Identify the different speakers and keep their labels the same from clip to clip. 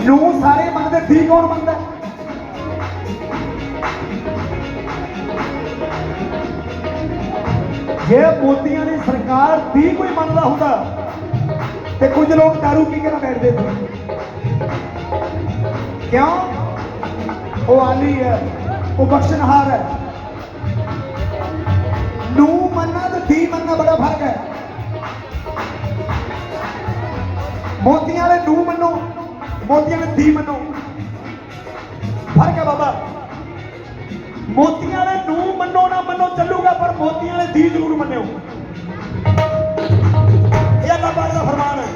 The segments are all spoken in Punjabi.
Speaker 1: ਨੂੰ ਸਾਰੇ ਮੰਨਦੇ ਧੀ ਕੌਣ ਮੰਨਦਾ ਜੇ ਮੋਦੀਆਂ ਦੀ ਸਰਕਾਰ ਧੀ ਕੋਈ ਮੰਨਦਾ ਹੁੰਦਾ, ਤੇ ਕੁਝ ਲੋਕ ਦਾਰੂ ਪੀ ਕੇ ਨਾ ਬੈਠਦੇ ਕਿਉਂ? ਉਹ ਆਲੀ ਹੈ, ਉਹ ਬਖਸ਼ਣਹਾਰ ਹੈ। ਨੂੰ ਮੰਨਣਾ ਤੇ ਧੀ ਮੰਨਣਾ ਬੜਾ ਮੋਤੀਆਂ ਵਾਲੇ ਨੂੰ ਮੰਨੋ, ਮੋਤੀਆਂ ਵਾਲੇ ਧੀ ਮੰਨੋ। ਫ਼ਰਕ ਹੈ ਬਾਬਾ। ਮੋਤੀਆਂ ਵਾਲੇ ਨੂੰ ਮੰਨੋ ਨਾ ਮੰਨੋ, ਚੱਲੂਗਾ, ਪਰ ਮੋਤੀਆਂ ਵਾਲੇ ਧੀ ਜ਼ਰੂਰ ਮੰਨਿਓ। ਇਹ ਅੱਲਾਹ ਪਾਕ ਦਾ ਫਰਮਾਨ ਹੈ।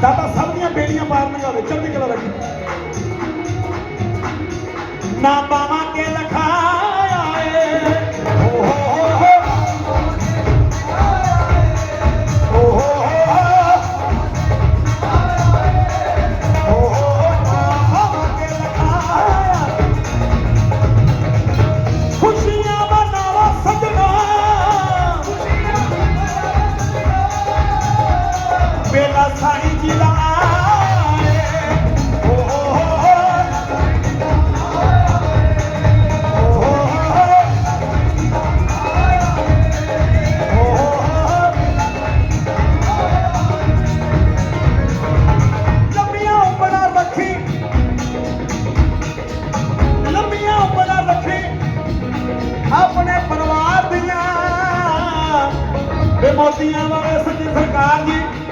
Speaker 1: ਦਾਤਾ ਸਭ ਦੀਆਂ ਬੇੜੀਆਂ ਪਾਰਨੀਆਂ ਹੋਵੇ ਚੜ੍ਹਦੀ ਕਲਾ ਲੱਗੀ ਨਾ ਪਾਵਾਂ ਕੇ ਲਖਾਇਆ ਮੋਦੀਆਂ ਵਾਲੇ ਸੱਚੀ ਸਰਕਾਰ ਜੀ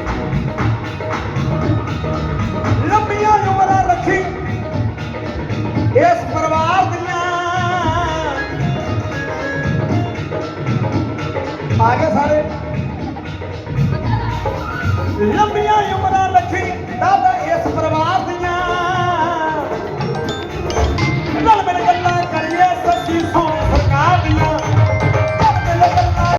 Speaker 1: ਆ ਗਏ ਸਾਰੇ। ਲੰਮੀਆਂ ਉਮਰਾਂ ਰੱਖੀ ਦਾਦਾ